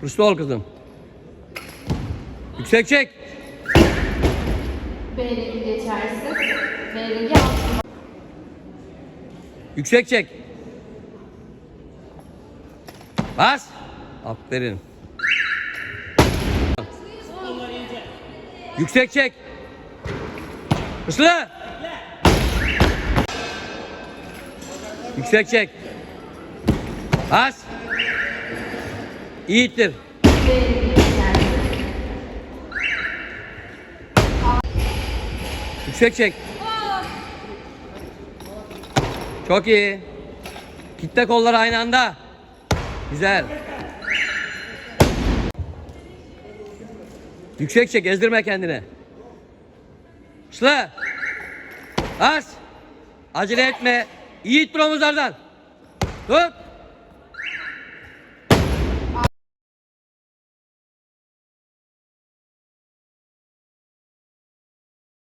Hırslı ol kızım. Yüksek çek. B rengi geçersiz. B rengi altın. Yüksek çek. Bas. Aferin. Yüksek çek. Hızlı. Yüksek çek. Bas. İyi ittir. B rengi geçersiz. Yüksek çek. Çok iyi. Kitle kolları aynı anda. Güzel. Yüksek çek, ezdirme kendini. Hızlı. Az. Acele etme. İyi it bir omuzlardan. Tut.